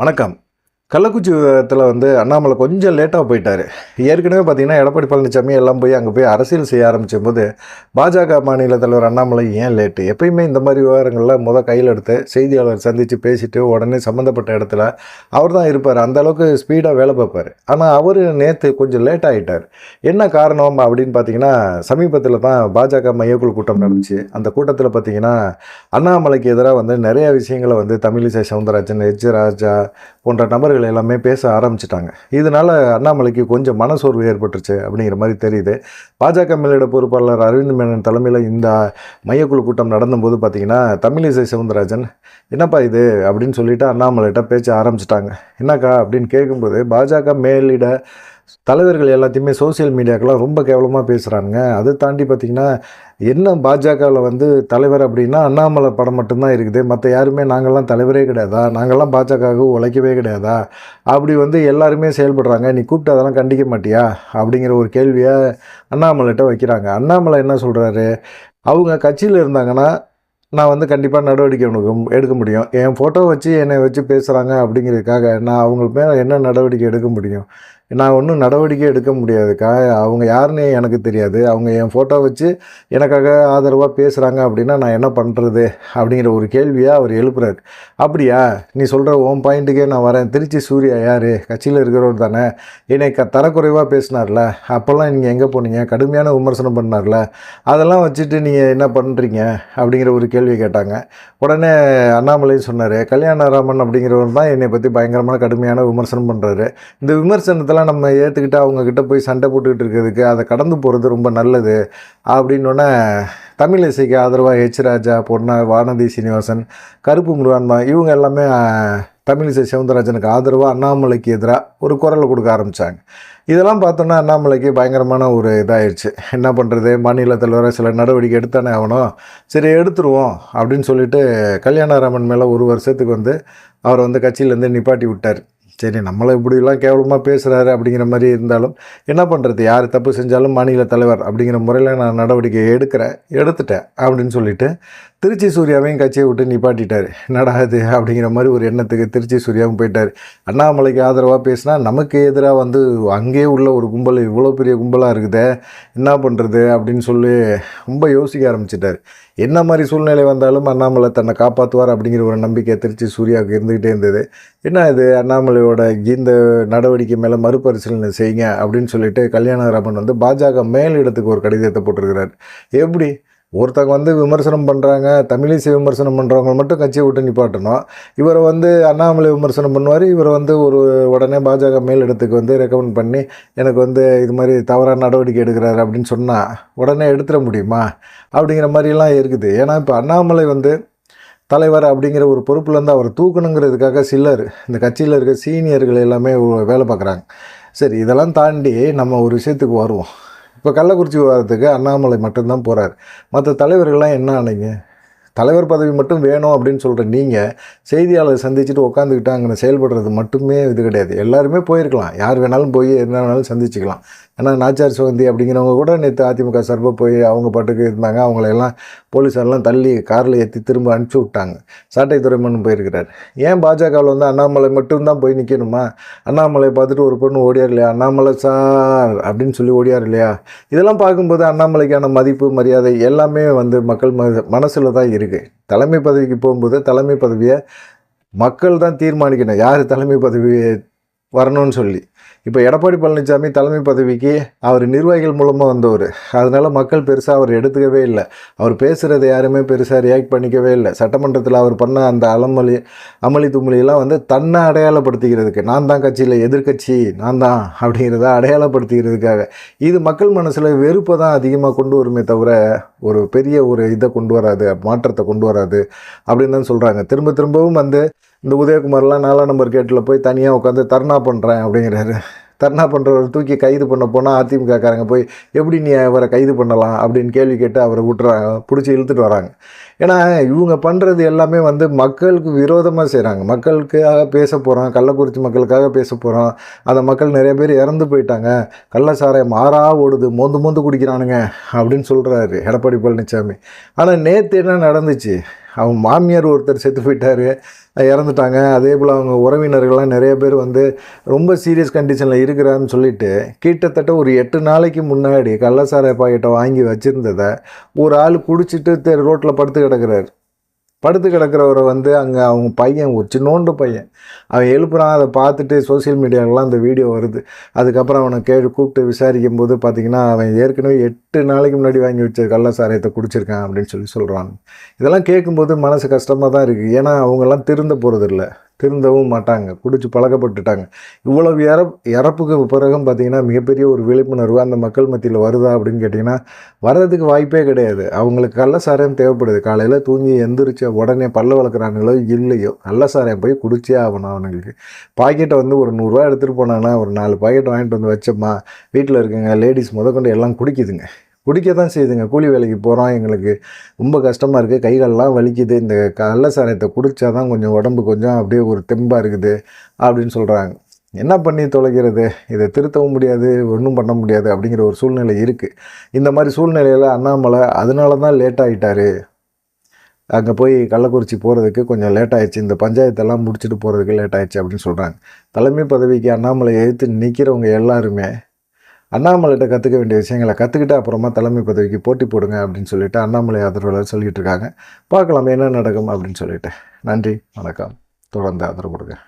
வணக்கம். கள்ளக்குறிச்சி விவகாரத்தில் வந்து அண்ணாமலை கொஞ்சம் லேட்டாக போயிட்டார். ஏற்கனவே பார்த்தீங்கன்னா எடப்பாடி பழனிசாமி எல்லாம் போய் அங்கே போய் அரசியல் செய்ய ஆரம்பித்த போது பாஜக மாநில தலைவர் அண்ணாமலை ஏன் லேட்டு எப்பயுமே இந்த மாதிரி விவகாரங்களில் முத கையில் எடுத்து செய்தியாளர் சந்தித்து பேசிட்டு உடனே சம்மந்தப்பட்ட இடத்துல அவர் தான் இருப்பார். அந்த அளவுக்கு ஸ்பீடாக வேலை பார்ப்பார். ஆனால் அவர் நேற்று கொஞ்சம் லேட் ஆகிட்டார் என்ன காரணம் அப்படின்னு பார்த்தீங்கன்னா சமீபத்தில் தான் பாஜக மையக்குழு கூட்டம் நடந்துச்சு. அந்த கூட்டத்தில் பார்த்தீங்கன்னா அண்ணாமலைக்கு எதிராக வந்து நிறைய விஷயங்களை வந்து தமிழிசை சவுந்தரராஜன் எச் ராஜா போன்ற நபர்கள் எல்லாமே பேச ஆரம்பிச்சிட்டாங்க. இதனால் அண்ணாமலைக்கு கொஞ்சம் மனசோர்வு ஏற்பட்டுருச்சு அப்படிங்கிற மாதிரி தெரியுது. பாஜக மேலிட பொறுப்பாளர் அரவிந்த் மேனன் தலைமையில் இந்த மையக்குழு கூட்டம் நடந்தபோது பார்த்தீங்கன்னா தமிழிசை சவுந்தரராஜன் என்னப்பா இது? அப்படின்னு சொல்லிட்டு அண்ணாமலைகிட்ட பேச்ச ஆரம்பிச்சிட்டாங்க. என்னக்கா? அப்படின்னு கேட்கும்போது பாஜக மேலிட தலைவர்கள் எல்லாத்தையுமே சோஷியல் மீடியாக்கெல்லாம் ரொம்ப கேவலமாக பேசுகிறாங்க அதை தாண்டி பார்த்திங்கன்னா என்ன பாஜகவில் வந்து தலைவர் அப்படின்னா அண்ணாமலை படம் மட்டும்தான் இருக்குது. மற்ற யாருமே நாங்கள்லாம் தலைவரே கிடையாதா? நாங்கள்லாம் பாஜகவுக்கு உழைக்கவே கிடையாதா? அப்படி வந்து எல்லாருமே செயல்படுறாங்க. நீ கூப்பிட்டு அதெல்லாம் கண்டிக்க மாட்டியா? அப்படிங்கிற ஒரு கேள்வியை அண்ணாமலைகிட்ட வைக்கிறாங்க. அண்ணாமலை என்ன சொல்கிறாரு அவங்க கட்சியில் இருந்தாங்கன்னா நான் வந்து கண்டிப்பாக நடவடிக்கை உனக்கு எடுக்க முடியும். என் ஃபோட்டோ வச்சு என்னை வச்சு பேசுகிறாங்க அப்படிங்கிறதுக்காக நான் அவங்களுக்கு மேலே என்ன நடவடிக்கை எடுக்க முடியும்? நான் ஒன்றும் நடவடிக்கை எடுக்க முடியாதுக்கா அவங்க யாருன்னு எனக்கு தெரியாது. அவங்க என் ஃபோட்டோ வச்சு எனக்காக ஆதரவாக பேசுகிறாங்க அப்படின்னா நான் என்ன பண்ணுறது அப்படிங்கிற ஒரு கேள்வியை அவர் எழுப்புறாரு. அப்படியா? நீ சொல்கிற ஓம் பாயிண்ட்டுக்கே நான் வரேன். திருச்சி சூர்யா யார்? கட்சியில் இருக்கிறவர் தானே. என்னை க தரக்குறைவாக பேசினார்ல. அப்போல்லாம் நீங்கள் எங்கே போனீங்க? கடுமையான விமர்சனம் பண்ணார்ல. அதெல்லாம் வச்சுட்டு நீங்கள் என்ன பண்ணுறீங்க அப்படிங்கிற ஒரு கேள்வி கேட்டாங்க. உடனே அண்ணாமலையும் சொன்னார் கல்யாணராமன் அப்படிங்கிறவர் தான் என்னை பற்றி பயங்கரமான கடுமையான விமர்சனம் பண்ணுறாரு இந்த விமர்சனத்தில் இதெல்லாம் நம்ம ஏற்றுக்கிட்டு அவங்கக்கிட்ட போய் சண்டை போட்டுக்கிட்டு இருக்கிறதுக்கு அதை கடந்து போகிறது ரொம்ப நல்லது. அப்படின்னோடனே தமிழ் இசைக்கு ஆதரவாக ஹெச் ராஜா பொன்னா வானதி சீனிவாசன் கருப்பு முருகான்மா இவங்க எல்லாமே தமிழிசை சவுந்தரராஜனுக்கு ஆதரவாக அண்ணாமலைக்கு எதிராக ஒரு குரல் கொடுக்க ஆரம்பித்தாங்க இதெல்லாம் பார்த்தோன்னா அண்ணாமலைக்கு பயங்கரமான ஒரு இதாகிடுச்சு என்ன பண்ணுறது மாநில தலைவராக சில நடவடிக்கை எடுத்தானே ஆகணும். சரி எடுத்துருவோம் அப்படின்னு சொல்லிட்டு கல்யாணராமன் மேலே ஒரு வருஷத்துக்கு வந்து அவரை வந்து கட்சியிலேருந்து நிப்பாட்டி விட்டார். சரி நம்மளை இப்படிலாம் கேவலமாக பேசுகிறாரு அப்படிங்கிற மாதிரி இருந்தாலும் என்ன பண்ணுறது யார் தப்பு செஞ்சாலும் மாநில தலைவர் அப்படிங்கிற முறையில் நான் நடவடிக்கை எடுக்கிறேன் எடுத்துட்டேன் அப்படின்னு சொல்லிட்டு திருச்சி சூர்யாவையும் கட்சியை விட்டு நிப்பாட்டிட்டார். என்னடா அப்படிங்கிற மாதிரி ஒரு எண்ணத்துக்கு திருச்சி சூர்யாவும் போயிட்டார். அண்ணாமலைக்கு ஆதரவாக பேசினா நமக்கு எதிராக வந்து அங்கேயே உள்ள ஒரு கும்பல் இவ்வளோ பெரிய கும்பலாக இருக்குதே என்ன பண்ணுறது அப்படின்னு சொல்லி ரொம்ப யோசிக்க ஆரம்பிச்சிட்டார். என்ன மாதிரி சூழ்நிலை வந்தாலும் அண்ணாமலை தன்னை காப்பாற்றுவார் அப்படிங்கிற ஒரு நம்பிக்கை திருச்சி சூர்யாவுக்கு இருந்துக்கிட்டே இருந்தது. என்ன இது? அண்ணாமலையோட இந்த நடவடிக்கை மேலே மறுபரிசீலனை செய்யுங்க அப்படின்னு சொல்லிட்டு கல்யாணராமன் வந்து பாஜக மேலிடத்துக்கு ஒரு கடிதத்தை போட்டிருக்கிறார். எப்படி? ஒருத்தங்க வந்து விமர்சனம் பண்ணுறாங்க தமிழிசை விமர்சனம் பண்ணுறவங்க மட்டும் கட்சியை விட்டு நிப்பாட்டணும். இவரை வந்து அண்ணாமலை விமர்சனம் பண்ணுவார். இவரை வந்து ஒரு உடனே பாஜக மேலிடத்துக்கு வந்து ரெக்கமெண்ட் பண்ணி எனக்கு வந்து இது மாதிரி தவறான நடவடிக்கை எடுக்கிறாரு அப்படின்னு சொன்னால் உடனே எடுத்துட முடியுமா? அப்படிங்கிற மாதிரிலாம் இருக்குது. ஏன்னா இப்போ அண்ணாமலை வந்து தலைவர் அப்படிங்கிற ஒரு பொறுப்புலேருந்து அவர் தூக்கணுங்கிறதுக்காக சிலர் இந்த கட்சியில் இருக்க சீனியர்கள் எல்லாமே வேலை பார்க்குறாங்க. சரி இதெல்லாம் தாண்டி நம்ம ஒரு விஷயத்துக்கு வருவோம். இப்போ கள்ளக்குறிச்சி விவாதத்துக்கு அண்ணாமலை மட்டும்தான் போகிறார் மற்ற தலைவர்கள்லாம் என்ன ஆனீங்க தலைவர் பதவி மட்டும் வேணும் அப்படின்னு சொல்கிற நீங்கள் செய்தியாளர் சந்திச்சுட்டு உட்காந்துக்கிட்டு அங்கே செயல்படுறது மட்டுமே இது கிடையாது. எல்லாருமே போயிருக்கலாம். யார் வேணாலும் போய் என்ன வேணாலும் சந்திச்சுக்கலாம். ஏன்னா நாச்சார் சுகந்தி அப்படிங்கிறவங்க கூட நேற்று அதிமுக சார்பாக போய் அவங்க பாட்டுக்கு இருந்தாங்க. அவங்களையெல்லாம் போலீஸாரெல்லாம் தள்ளி காரில் ஏற்றி திரும்ப அனுப்பிச்சி விட்டாங்க. சாட்டை துறைமன் போயிருக்கிறார். ஏன் பாஜகவில் வந்து அண்ணாமலை மட்டும்தான் போய் நிற்கணுமா அண்ணாமலை பார்த்துட்டு ஒரு பொண்ணு ஓடியார் இல்லையா? அண்ணாமலை சார் அப்படின்னு சொல்லி ஓடியார் இல்லையா? இதெல்லாம் பார்க்கும்போது அண்ணாமலைக்கான மதிப்பு மரியாதை எல்லாமே வந்து மக்கள் மனசில் தான் இருக்குது தலைமை பதவிக்கு போகும்போது தலைமை பதவியை மக்கள் தான் தீர்மானிக்கணும். யார் தலைமை பதவியை வரணும்னு சொல்லி. இப்போ எடப்பாடி பழனிசாமி தலைமை பதவிக்கு அவர் நிர்வாகிகள் மூலமாக வந்தவர். அதனால் மக்கள் பெருசாக அவர் எடுத்துக்கவே இல்லை. அவர் பேசுகிறத யாருமே பெருசாக ரியாக்ட் பண்ணிக்கவே இல்லை. சட்டமன்றத்தில் அவர் பண்ண அந்த அலமொழி அமளி தும்மலியெல்லாம் வந்து தன்னை அடையாளப்படுத்திக்கிறதுக்கு நான் தான் கட்சியில் எதிர்க்கட்சி நான் தான் அப்படிங்கிறத அடையாளப்படுத்திக்கிறதுக்காக. இது மக்கள் மனசில் வெறுப்பை தான் அதிகமாக கொண்டு வருமே தவிர ஒரு பெரிய ஒரு இதை கொண்டு வராது மாற்றத்தை கொண்டு வராது அப்படின்னு தான் சொல்கிறாங்க திரும்ப திரும்பவும் வந்து இந்த உதயகுமார்லாம் நாலாம் நம்பர் கேட்டில் போய் தனியாக உட்காந்து தர்ணா பண்ணுறேன் அப்படிங்கிறாரு. தர்ணா பண்ணுறவர் தூக்கி கைது பண்ண போனால் அதிமுகக்காரங்க போய் எப்படி நீ அவரை கைது பண்ணலாம்? அப்படின்னு கேள்வி கேட்டு அவரை விட்டுறாங்க பிடிச்சி இழுத்துட்டு வராங்க. ஏன்னா இவங்க பண்ணுறது எல்லாமே வந்து மக்களுக்கு விரோதமாக செய்கிறாங்க மக்களுக்காக பேச போகிறோம் கள்ளக்குறிச்சி மக்களுக்காக பேச போகிறோம் அந்த மக்கள் நிறைய பேர் இறந்து போயிட்டாங்க. கள்ளச்சாராயம் மாறா ஓடுது மோந்து மோந்து குடிக்கிறானுங்க அப்படின்னு சொல்கிறாரு எடப்பாடி பழனிசாமி ஆனால் நேற்று என்ன நடந்துச்சு? அவங்க மாமியார் ஒருத்தர் செத்து போயிட்டாரு இறந்துட்டாங்க. அதே போல் அவங்க உறவினர்கள்லாம் நிறைய பேர் வந்து ரொம்ப சீரியஸ் கண்டிஷனில் இருக்கிறான்னு சொல்லிட்டு கிட்டத்தட்ட ஒரு எட்டு நாளைக்கு முன்னாடி கள்ளசாராய பாக்கெட்டை வாங்கி வச்சுருந்ததை ஒரு ஆள் குடிச்சிட்டு தெ ரோட்டில் படுத்து கிடக்குறாரு படுத்து கிடக்கிறவரை வந்து அங்கே அவங்க பையன் ஒரு சின்னோண்டு பையன். அவன் எழுப்புறான் அதை பார்த்துட்டு சோஷியல் மீடியாவிலலாம் அந்த வீடியோ வருது. அதுக்கப்புறம் அவனை கே கூப்பிட்டு விசாரிக்கும் போது பார்த்திங்கன்னா அவன் ஏற்கனவே எட்டு நாளைக்கு முன்னாடி வாங்கி வச்ச கள்ள சாராயத்தை குடிச்சிருக்கான் அப்படின்னு சொல்லி சொல்கிறாங்க இதெல்லாம் கேட்கும்போது மனசு கஷ்டமாக தான் இருக்குது ஏன்னா அவங்கெல்லாம் திருந்த போகிறதில்ல திருந்தவும் மாட்டாங்க. குடிச்சு பழக்கப்பட்டுட்டாங்க. இவ்வளவு இற இறப்புக்கு பிறகும் பார்த்தீங்கன்னா மிகப்பெரிய ஒரு விழிப்புணர்வு அந்த மக்கள் மத்தியில் வருதா அப்படின்னு கேட்டிங்கன்னா வர்றதுக்கு வாய்ப்பே கிடையாது. அவங்களுக்கு கள்ள சாராயம் தேவைப்படுது. காலையில் தூங்கி எந்திரிச்ச உடனே பல்ல வளர்க்குறானுங்களோ இல்லையோ கள்ள சாராயம் போய் குடிச்சே ஆகணும் அவனுங்களுக்கு. பாக்கெட்டை வந்து ஒரு நூறுரூவா எடுத்துகிட்டு போனான்னா ஒரு நாலு பாக்கெட் வாங்கிட்டு வந்து வச்சோம்மா வீட்டில் இருக்குங்க லேடிஸ் முதற்கொண்டு எல்லாம் குடிக்குதுங்க. குடிக்க தான் செய்யுதுங்க கூலி வேலைக்கு போகிறோம் எங்களுக்கு ரொம்ப கஷ்டமாக இருக்குது கைகாலெலாம் வலிக்குது. இந்த கள்ள சாராயத்தை குடித்தா தான் கொஞ்சம் உடம்பு கொஞ்சம் அப்படியே ஒரு தெம்பாக இருக்குது அப்படின்னு சொல்கிறாங்க என்ன பண்ணி தொலைகிறது இதை திருத்தவும் முடியாது ஒன்றும் பண்ண முடியாது அப்படிங்கிற ஒரு சூழ்நிலை இருக்குது இந்த மாதிரி சூழ்நிலையில் அண்ணாமலை அதனால தான் லேட் ஆகிட்டாரு அங்கே போய் கள்ளக்குறிச்சி போகிறதுக்கு கொஞ்சம் லேட் ஆயிடுச்சு. இந்த பஞ்சாயத்தெல்லாம் முடிச்சுட்டு போகிறதுக்கு லேட் ஆயிடுச்சு அப்படின்னு சொல்கிறாங்க தலைமை பதவிக்கு அண்ணாமலை எதிர்த்து நிற்கிறவங்க எல்லாருமே அண்ணாமலைகிட்ட கற்றுக்க வேண்டிய விஷயங்களை கற்றுக்கிட்டு அப்புறமா தலைமை பதவிக்கு போட்டி போடுங்க அப்படின்னு சொல்லிட்டு அண்ணாமலை ஆதரவாளர் சொல்லிட்டு இருக்காங்க. பார்க்கலாம் என்ன நடக்கும் அப்படின்னு சொல்லிட்டு. நன்றி வணக்கம். தொடர்ந்து ஆதரவு கொடுங்க.